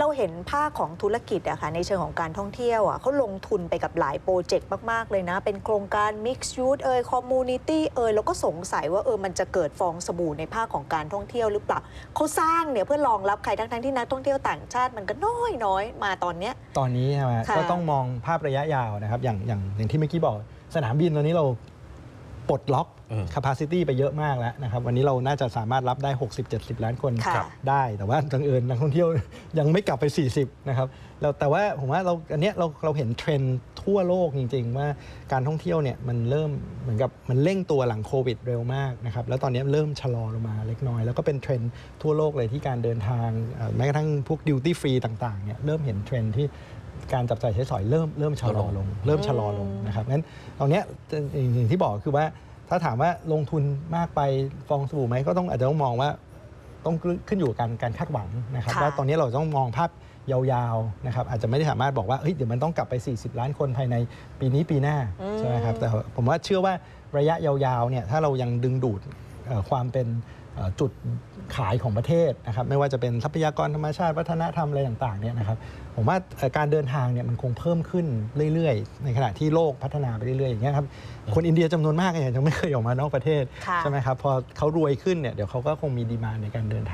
เราเห็นภาคของธุรกิจอะค่ะในเชิงของการท่องเที่ยวอะเขาลงทุนไปกับหลายโปรเจกต์มาก ๆ เลยนะ เป็นโครงการ Mixed Use เอ่ย Community เอ่ยแล้วก็สงสัยว่าเออมันจะเกิดฟองสบู่ในภาคของการท่องเที่ยวหรือเปล่าเขาสร้างเนี่ยเพื่อรองรับใครทั้งๆที่นักท่องเที่ยวต่างชาติมันก็น้อยน้อยๆมาตอนเนี้ย ตอนนี้ใช่ไหมค่ะ ก็ต้องมองภาพระยะยาวนะครับอย่างอย่างอย่างที่เมื่อกี้บอกสนามบินตอนนี้เรา ปลดล็อกอืม capacity ไปเยอะมากแล้วนะครับ วันนี้เราน่าจะสามารถรับได้ 60-70 ล้านคนค่ะ ได้ แต่ว่าบังเอิญนักท่องเที่ยว ยังไม่กลับไป 40 นะครับแล้วแต่ว่าผมว่าเราอันเนี้ยเราเราเห็นเทรนด์ทั่วโลกจริง ๆ ว่าการท่องเที่ยวเนี่ยมันเริ่มเหมือนกับมันเร่งตัวหลังโควิดเร็วมากนะครับ แล้วตอนนี้เริ่มชะลอลงมาเล็กน้อย แล้วก็เป็นเทรนด์ทั่วโลกเลยที่การเดินทางเอ่อแม้กระทั่งพวกดิวตี้ฟรีต่างๆเนี่ยเริ่มเห็นเทรนด์ที่ การจับจ่ายใช้สอยเริ่มเริ่มชะลอลง เริ่มชะลอลงนะครับงั้นตอนเนี้ยอย่างที่บอกคือว่าถ้าถามว่าลงทุนมากไปฟองสบู่ไหมก็ต้องอาจจะต้องมองว่าต้องขึ้นอยู่กับการการคาดหวังนะครับค่ะว่าตอนนี้เราต้องมองภาพยาวๆนะครับอาจจะไม่ได้สามารถบอกว่าเฮ้ยเดี๋ยวมันต้องกลับไป 40 ล้านคนภายในปีนี้ปีหน้าอืมใช่ไหมครับแต่ผมว่าเชื่อว่าระยะยาวๆเนี่ยถ้าเรายังดึงดูดเอ่อความเป็นเอ่อ จุดขายของประเทศนะครับไม่ว่าจะเป็นทรัพยากรธรรมชาติวัฒนธรรมอะไรต่างๆเนี่ยนะครับผมว่าเอ่อการเดินทางเนี่ยมันคงเพิ่มขึ้นเรื่อยๆ ในขณะที่โลกพัฒนาไปเรื่อยๆอย่างเงี้ยครับคนอินเดียจำนวนมากเนี่ยยังไม่เคยออกมานอกประเทศค่ะใช่ไหมครับพอเขารวยขึ้นเนี่ยเดี๋ยวเขาก็คงมีดีมานในการเดินทาง